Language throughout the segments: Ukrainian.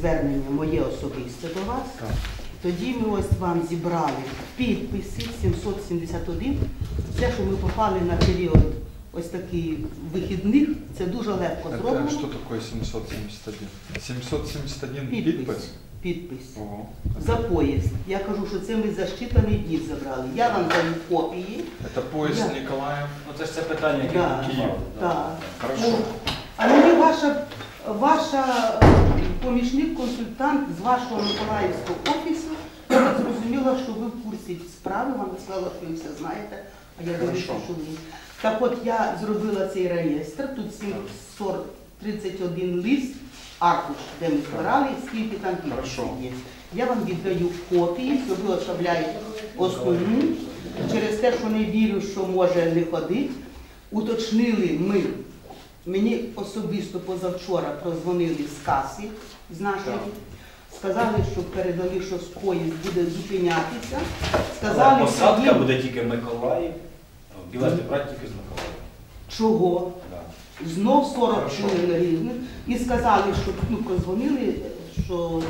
звернення моє особисте до вас. Так. Тоді ми ось вам зібрали підписи 771. Це, що ми попали на період ось такий вихідних, це дуже легко зроблено. что такое 771? 771 Підпис. підпис? Підпис. Ого. За поїзд. Я кажу, що це ми за щитаний дні забрали. Я вам даю копії. Это поезд Я-. Ну це ж це питання, яке Да, Київ. да. Так. Хорошо. Ну, А мені ваша, ваша е, помічник-консультант з вашого Миколаївського офісу, я так зрозуміла, що ви в курсі справи, вона сказала, що ви все знаєте, а я Хорошо. що ви. Так от я зробила цей реєстр, тут 731 лист, аркуш, де ми збирали, скільки там підписів є. Я вам віддаю копії, що ви оставляєте основну, через те, що не вірю, що може не ходити. Уточнили ми, мені особисто позавчора прозвонили з каси з нашої. Сказали, що передали, що поїзд буде зупинятися. Але Сказали, що посадка їм- буде тільки Миколаїв, білети брати тільки з Миколаєва. чого? Да. Знов 40 чоловік різних. І сказали, що ну, прозвонили, що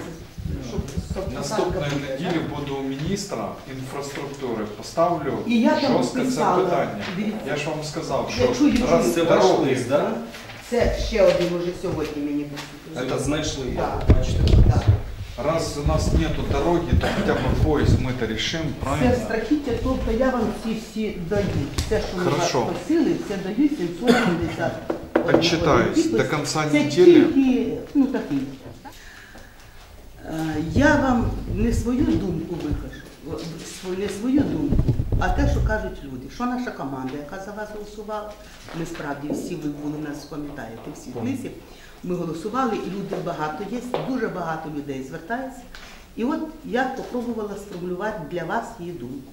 Наступної посадка буде, неділі да? буду у міністра інфраструктури. Поставлю І я там жорстко це писала, питання. дивіться. Я ж вам сказав, Я що чую, чую. раз Це ваш дороги, лист, так? Це ще один уже сьогодні мені поступив. Это знайшли, Так. бачите. Так. раз у нас нету дороги, то хотя бы поезд мы-то решим, Це правильно? страхіття, тобто я вам ці всі даю. Все, що ми вас Хорошо. просили, це даю 770. Отчитаюсь до конца Це недели. тільки, ну такий. Е, Я вам не свою думку викажу, не свою думку, а те, що кажуть люди. Що наша команда, яка за вас голосувала, ми справді всі ви були нас, пам'ятаєте, всі лисів, ми голосували, і люди багато є, дуже багато людей звертається. І от я спробувала сформулювати для вас її думку.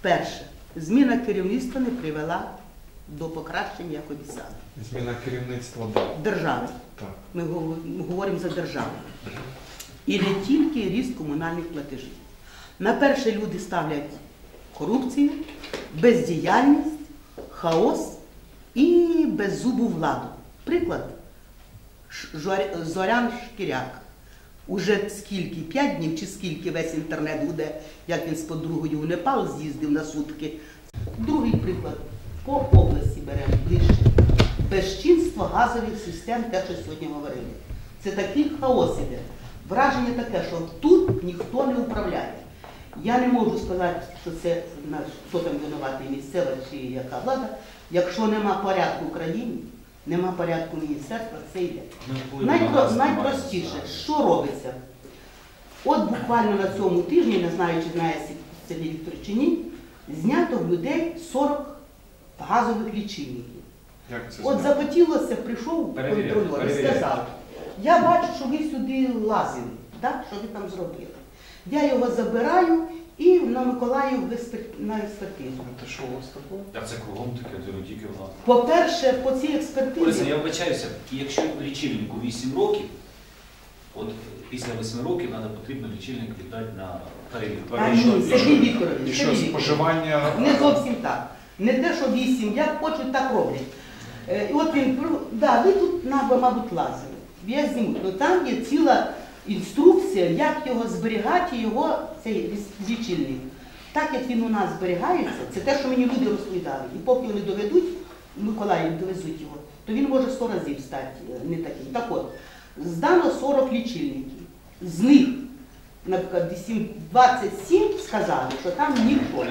Перше, зміна керівництва не привела до покращення, як обіцяли. Зміна керівництва. Держави. Так. Ми говоримо за державу. І не тільки ріст комунальних платежів. На перше люди ставлять корупцію, бездіяльність, хаос і беззубу владу. Приклад Зорян Шкіряк. Уже скільки, п'ять днів чи скільки весь інтернет буде, як він з подругою в Непал з'їздив на сутки. Другий приклад. По області беремо ближче. Безчинство газових систем, те, що сьогодні говорили. Це такий хаос іде. Враження таке, що тут ніхто не управляє. Я не можу сказати, що це хто там винуватий, місцева чи яка влада. Якщо нема порядку в країні, нема порядку в міністерствах, це йде. На Найпро- найпростіше, що робиться? От буквально на цьому тижні, не знаю, чи знає Сергій Віктор чи ні, знято в людей 40 газових лічильників. От захотілося, прийшов контролер і сказав, я бачу, що ви сюди лазили, так? що ви там зробили. Я його забираю і на Миколаїв на експертизу. Це що у вас таке? А це кругом таке, це не тільки в нас. По-перше, по цій Олеся, експертизі, я вибачаюся, якщо лічильнику 8 років, от після 8 років треба потрібно лічильник віддати на перевірку. а ні, Сергій І Вікторович, що, Сергій Вікторович. споживання... Не зовсім так. Не те, що вісім, як хочуть, так роблять. Е, І от він, да, ви тут, на- мабуть, лазили. Я зніму. Ну там є ціла інструкція, як його зберігати, його цей лічильник. Так як він у нас зберігається, це те, що мені люди розповідали. І поки вони доведуть, Миколаїв довезуть його, то він може 100 разів стати е, не таким. Так от, здано 40 лічильників. З них, наприклад, 8 27 сказали, що там ніхто.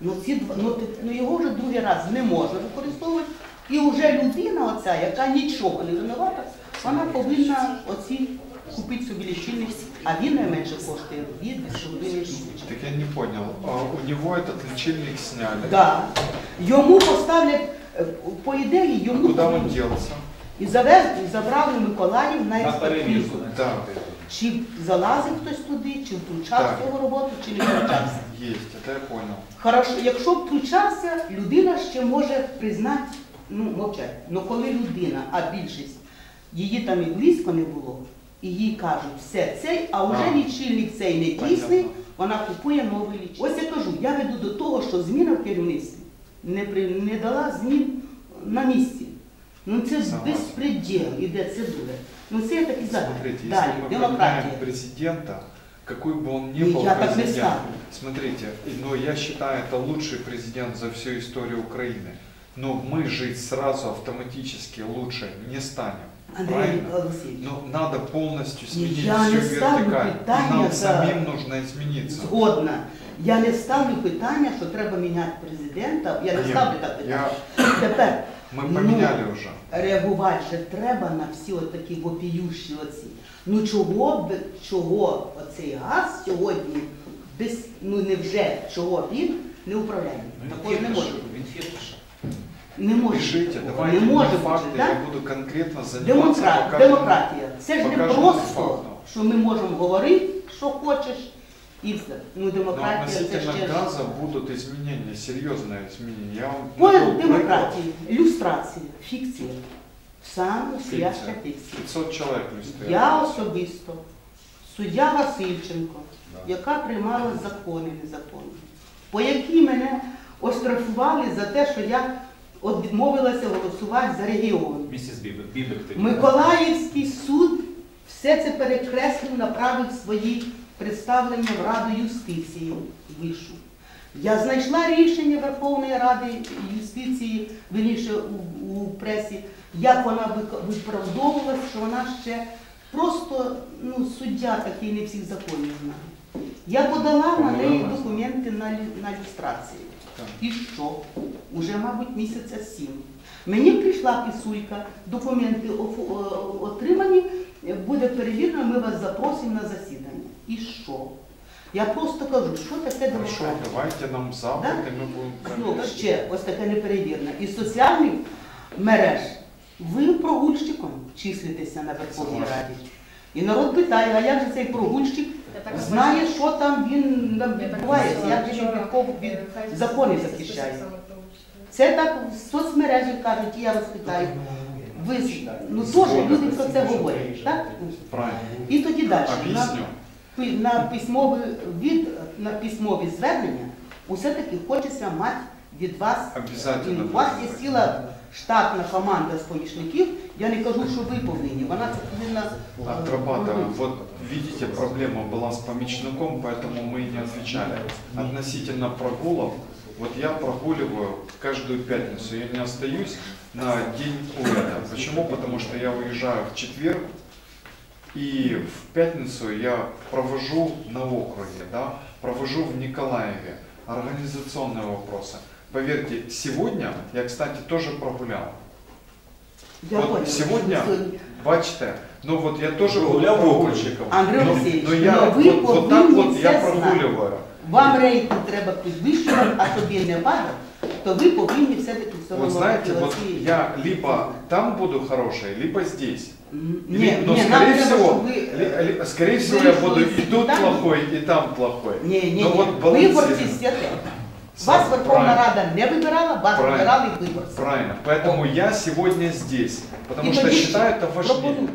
Ну, ці, дв- ну, ну його вже другий раз не можна використовувати. І вже людина, оця, яка нічого не винувата, вона повинна оці купити собі лічильник, а він найменше коштує від 2,5 тисячі. Так я не понял. А у него этот лечильник сняли. Да. Йому поставлять, е, по ідеї, йому Куда он делся? і завез, і забрали Миколаїв на експертизу. Да. Чи залазив хтось туди, чи втручався в його роботу, чи не втручався. Есть, это я понял. Хорошо, якщо втручався, людина ще може признати, ну, мовчать. Ну коли людина, а більшість, її там і близько не було, і їй кажуть, все цей, а вже А. лічильник цей не дійсний, Понятно. вона купує новий лічильник. Ось я кажу, я веду до того, що зміна в керівництві не, при, не дала змін на місці. Ну це Согласен. безпреділ, іде це дуже. Ну це я так і задаю. Смотрите, Далі, если мы демократія. поменяем президента, какой бы он ни Ну, был я так не президент, ставлю. смотрите, и- но я считаю, это лучший президент за всю историю Украины. Но мы жить сразу автоматически лучше не станем. Андрій Правильно? Олексійович, Но надо полностью сменить Я не ставлю вертикаль. И питання нам за- самим нужно измениться. згодна. Я не ставлю питання, що треба міняти президента. Я не Ні, ставлю так питання. я, Тепер мы Ну, поменяли уже. реагувати ще треба на всі такі вопіющі оці. Ну чого б чого оцей газ сьогодні без ну невже чого він не управляє? Ну, Такого він не може. бути. він фетиш. Не може. Пишите, бути. давайте не може на бути, так? я буду конкретно заниматься. Демократ, покажем- демократія. Це ж не просто, що ми можемо говорити, що хочеш, і все. Ну Но демократія це ще газа будут изменения, серьезные изменения. Я вам По наведу демократії, ілюстрація, фікція. Саме свяща фікція. 500 человек люструет. Я особисто, суддя Васильченко, Да. яка приймала закони незаконні, по які мене оштрафували за те, що я от відмовилася голосувати за регіон. Місіс Бібек. Бібек тоді. Миколаївський суд все це перекреслив, направив свої представлення в Раду юстиції вишу. Я знайшла рішення Верховної Ради юстиції, вірніше у, у пресі, як вона виправдовувалась, що вона ще просто ну, суддя такий не всіх законів знає. Я подала на неї документи на, на люстрацію. І що? Уже, мабуть, місяця сім. Мені прийшла писулька, документи отримані, буде перевірено, ми вас запросимо на засідання. І що? Я просто кажу, що таке Хорошо, демократія? давайте нам запит, Да? и мы будем Ну, ще ось таке неперевірне. Із соціальних мереж ви прогульщиком числитеся на Верховній. Раді. І народ питає, а як же цей прогульщик знає, що там він відбувається, як він від від закони захищає. Це так в соцмережі кажуть, і я вас питаю. Ви ну теж люди про це говорять, так? Правильно. І тоді далі. На, на письмові від на письмові звернення усе-таки хочеться мати від вас. Обязательно. І У вас є ціла штатна команда з помічників. Я не кажу, що ви повинні. Вона це повинна е, Отрабатываем. робити. Вот видите, проблема была с помечником, поэтому мы и не отвечали. Относительно прогулов, вот я прогуливаю каждую пятницу, я не остаюсь на день уряда. Почему? Потому что я уезжаю в четверг, и в пятницу я провожу на округе, да, провожу в Николаеве организационные вопросы. Поверьте, сегодня я, кстати, тоже прогулял. Я от поняла. сьогодні- Сьогодні. Бачите, ну вот я тоже был Прогулял прогульщиком. Андрей Но- Алексеевич, но я но вы вот, вот так повинні вот я це знати. прогуливаю. Вам рейтинг треба підвищувати, а тобі не падав, то ви повинні все-таки все Вот одно знаете, робити вот оці- я либо там буду хороший, либо здесь. М, Ли- Ні, но ні, нам скорее треба, всего, щоб ви... ли- ли- скорее всего вы я буду решили и тут там- плохой, и там плохой. Ні, ні, Ну, ні. от Виборці балансируємо. Вас Верховна правильно. Рада не вибирала, вас Правильно. вибирали виборці. Правильно. Поэтому я сегодня здесь, потому І что считаю это важнее.